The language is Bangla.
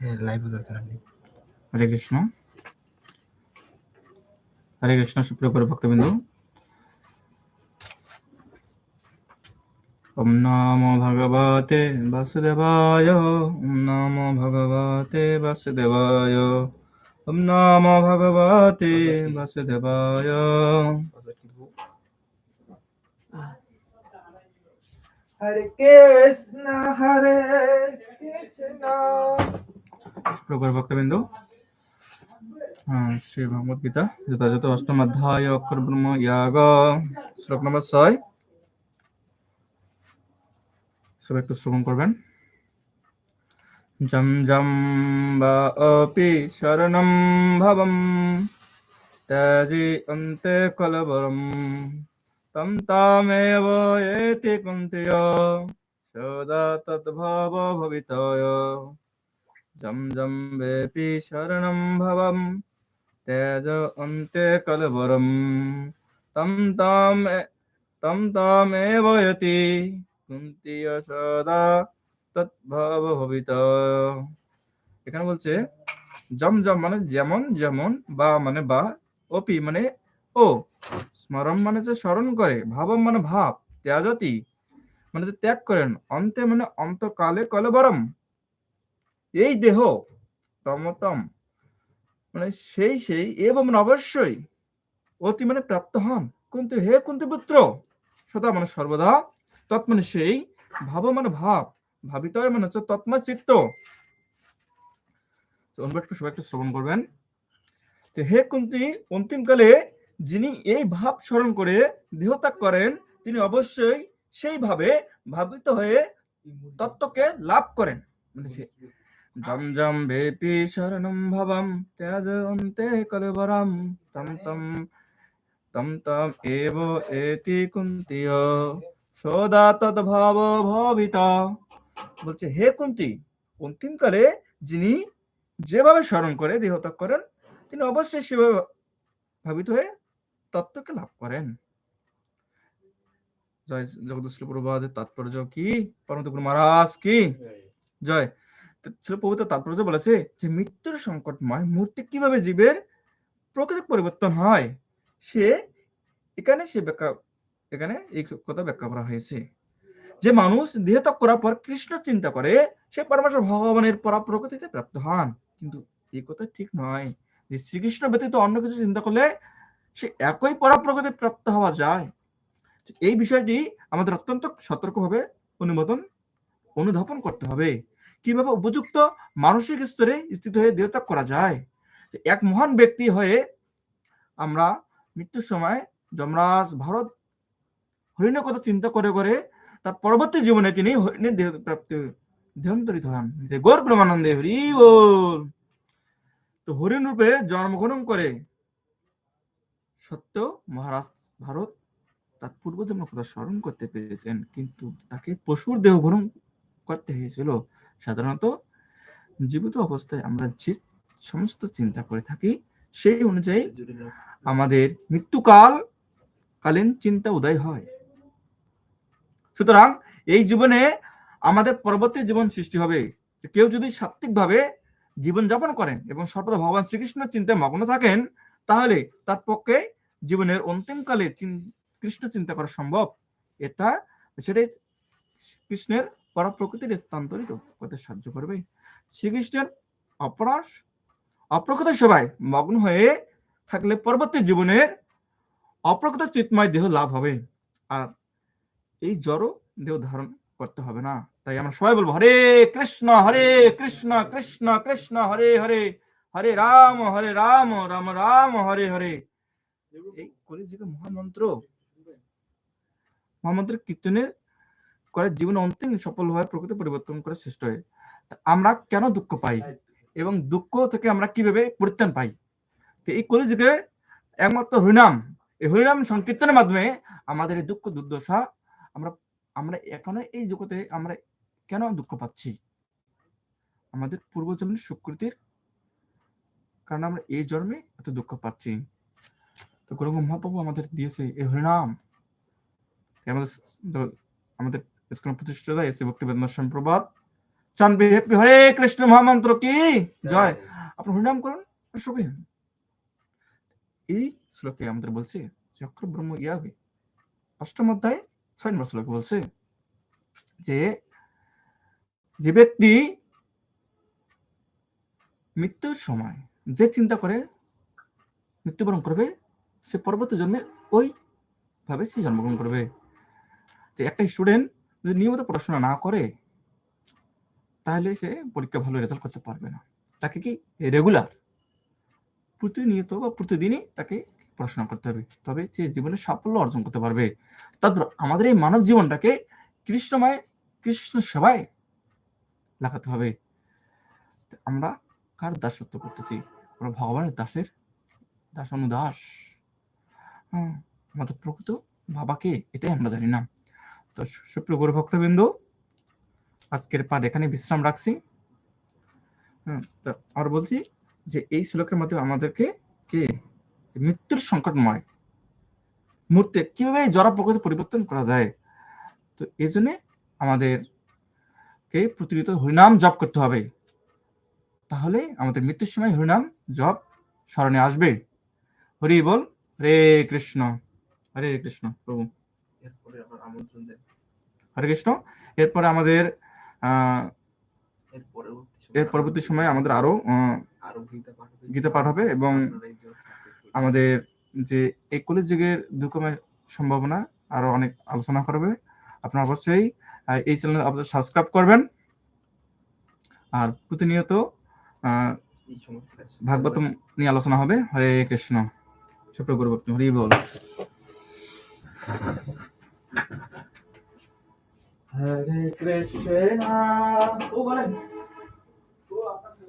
লাইভ আছে নাকি হরে কৃষ্ণ। হরে কৃষ্ণ সুপ্রিয় করে ভক্তবিন্দু। ওম নমো ভগবতে বাসুদেবায় ওম নমো ভগবতে বাসুদেবায় ওম নমো ভগবতে বাসুদেবায়। হরে কৃষ্ণ হরে কৃষ্ণ। সুপ্রিয় করে ভক্তবিন্দু শ্রী ভগবদ গীতা, যথাযথ অষ্টম অধ্যায়, অক্ষর ব্রহ্ম, ইয়াগ, শ্লোক নম্বর ছয়। সব একটু শ্রবণ করবেন। জম জম বা অপি শরণম ভবম, ত্যাজি অন্তে কলবরম তম তামেব এতি কুন্তিয়, সদা তদ্ভব ভবিতয়। জম জম বেপি শরণম ভবম। তেজ অন্তে কলবরম। তম তাম তম তামেব যতি কুন্তীয় সদা তদ্ভব ভবিত। এখানে বলছে জম জম মানে যেমন যেমন, বা মানে বা, অপি মানে ও। স্মরণ মানে যে স্মরণ করে, ভাবম মানে ভাব ত্যাজতি মানে যে ত্যাগ করেন, অন্তে মানে অন্তকালে কলবরম। এই দেহ তমতম। মানে সেই সেই, এবং অবশ্যই অতি মানে প্রাপ্ত হন। কিন্তু হে কুন্তি পুত্র সদা মানে সর্বদা তৎ মানে সেই ভাব মানে ভাব ভাবিত মানে হচ্ছে তৎমা চিত্ত তো অনুবাদটা সবাই একটু শ্রবণ করবেন। যে হে কুন্তি অন্তিমকালে যিনি এই ভাব স্মরণ করে দেহত্যাগ করেন, তিনি অবশ্যই সেইভাবে ভাবিত হয়ে তত্ত্বকে লাভ করেন। মানে সে- জম জম ভেপি শরণম ভবম ত্যাজ অন্তে কলবরম তম তম তম তম এব এতি কুন্তীয় সদা তদ্ভাব ভবিত বলছে হে কুন্তি অন্তিমকালে যিনি যেভাবে স্মরণ করে দেহত্যাগ করেন তিনি অবশ্যই সেভাবে ভাবিত হয়ে তত্ত্বকে লাভ করেন। জয় জগদীশ্বর প্রভাদের তাৎপর্য কি? পরমতপুর মহারাজ কি? জয়। ছিল তাৎপর্য বলেছে যে মৃত্যুর সংকটময় মুহূর্তে কীভাবে জীবের প্রকৃতিক পরিবর্তন হয়, সে এখানে সে ব্যাখ্যা, এখানে এই কথা ব্যাখ্যা করা হয়েছে। যে মানুষ দেহত্যাগ করার পর কৃষ্ণ চিন্তা করে, সে পরমেশ্বর ভগবানের পরা প্রকৃতিতে প্রাপ্ত হন। কিন্তু এই কথা ঠিক নয়। যে শ্রীকৃষ্ণ ব্যতীত অন্য কিছু চিন্তা করলে সে একই পরা প্রকৃতি প্রাপ্ত হওয়া যায়। এই বিষয়টি আমাদের অত্যন্ত সতর্কভাবে অনুমোদন, অনুধাবন করতে হবে। কীভাবে উপযুক্ত মানসিক স্তরে স্থিত হয়ে দেহত্যাগ করা যায়? এক মহান ব্যক্তি হয়ে আমরা মৃত্যুর সময় যমরাজ ভারত হরিণের কথা চিন্তা করে করে তার পরবর্তী জীবনে তিনি হরিণের দেহ প্রাপ্তি দেহান্তরিত হন। গৌর ব্রহ্মানন্দে, হরি বল। তো হরিণ রূপে জন্মগ্রহণ করে সত্য মহারাজ ভারত তার পূর্বজন্ম কথা স্মরণ করতে পেরেছেন। কিন্তু তাকে পশুর দেহ গ্রহণ করতে হয়েছিল। সাধারণত জীবিত অবস্থায় আমরা যে সমস্ত চিন্তা করে থাকি, সেই অনুযায়ী আমাদের মৃত্যুকাল কালীন চিন্তা উদয় হয়। সুতরাং এই জীবনে আমাদের পরবর্তী জীবন সৃষ্টি হবে। কেউ যদি সাত্বিকভাবে জীবন যাপন করেন এবং সর্বদা ভগবান শ্রীকৃষ্ণের চিন্তায় মগ্ন থাকেন, তাহলে তার পক্ষে জীবনের অন্তিমকালে কৃষ্ণ চিন্তা করা সম্ভব। এটা সেটাই কৃষ্ণের পরা প্রকৃতির স্থানান্তরিত করতে সাহায্য করবে। শ্রীকৃষ্ণের অপরাশ, অপ্রকৃত সেবায় মগ্ন হয়ে থাকলে পরবর্তী জীবনের অপ্রকৃত চিৎময় দেহ লাভ হবে। আর এই জড় দেহ ধারণ করতে হবে না। তাই আমরা সবাই বলব, হরে কৃষ্ণ হরে কৃষ্ণ কৃষ্ণ কৃষ্ণ, হরে হরে হরে রাম হরে রাম রাম রাম, হরে হরে। এই কলিযুগে মহামন্ত্র, মহামন্ত্রের কীর্তনের করে জীবনে অন্তিম সফলভাবে প্রকৃতি পরিবর্তন করে সৃষ্ট হয়। আমরা কেন দুঃখ পাই? এবং দুঃখ থেকে আমরা কীভাবে পরিত্রাণ পাই? তো এই কলিযুগে একমাত্র হরিনাম, এই হরিনাম সংকীর্তনের মাধ্যমে আমাদের এই দুঃখ, দুর্দশা আমরা আমরা এখনও এই জগতে আমরা কেন দুঃখ পাচ্ছি? আমাদের পূর্বজন্মের সুকৃতির কারণ আমরা এই জন্মে এত দুঃখ পাচ্ছি। তো গুরু মহাপ্রভু আমাদের দিয়েছে এই হরিনাম। আমাদের আমাদের ইসকন প্রতিষ্ঠাতা এসে ভক্তি বেদনা সম্প্রবাদ চান বিহেপি হরে কৃষ্ণ মহামন্ত্র কি? জয়। আপনি হরিনাম করুন সুখী হন। এই শ্লোকে আমাদের বলছে অক্ষর ব্রহ্ম ইয়াবে অষ্টম অধ্যায়, ছয় নম্বর শ্লোকে বলছে যে যে ব্যক্তি মৃত্যুর সময় যে চিন্তা করে মৃত্যুবরণ করবে, সে পরবর্তী জন্মে ওই ভাবে সে জন্মগ্রহণ করবে। যে একটা স্টুডেন্ট যদি নিয়মিত পড়াশোনা না করে, তাহলে সে পরীক্ষা ভালো রেজাল্ট করতে পারবে না। তাকে কি রেগুলার প্রতিনিয়ত বা প্রতিদিনই তাকে পড়াশোনা করতে হবে? তবে সে জীবনে সাফল্য অর্জন করতে পারবে। তারপর আমাদের এই মানব জীবনটাকে কৃষ্ণময়, কৃষ্ণ সেবায় লাগাতে হবে। আমরা কার দাসত্ব করতেছি? আমরা ভগবানের দাসের দাস অনুদাস হ্যাঁ আমাদের প্রকৃত বাবাকে, এটাই আমরা জানি না। তো সুপ্রিয় গুরু ভক্তবৃন্দ, আজকের পাঠ এখানে বিশ্রাম রাখছি। হ্যাঁ তো আর বলছি যে এই শ্লোকের মাধ্যমে আমাদেরকে কে? মৃত্যুর সংকটময় মুহূর্তে কীভাবে জরা প্রকৃতি পরিবর্তন করা যায়? তো এই জন্যে আমাদেরকে প্রতিনিয়ত হরিনাম জপ করতে হবে। তাহলে আমাদের মৃত্যুর সময় হরিনাম জপ স্মরণে আসবে। হরি বল, হরে কৃষ্ণ হরে কৃষ্ণ প্রভু। এরপরে আবার আমন্ত্রণ দেন। হরে কৃষ্ণ এরপরে আমাদের এর পরবর্তী সময় আমাদের আরও গীতা পাঠ হবে। এবং। আমাদের যে এই কলেজ যুগের দুর্গমের সম্ভাবনা আরও অনেক আলোচনা করবে আপনারা অবশ্যই এই চ্যানেল অবশ্যই সাবস্ক্রাইব করবেন। আর প্রতিনিয়ত আহ, ভাগবতম নিয়ে আলোচনা হবে। হরে কৃষ্ণ। সুপ্র গুরু ভক্তি হরি বল। হরে কৃষ্ণ ও বলেন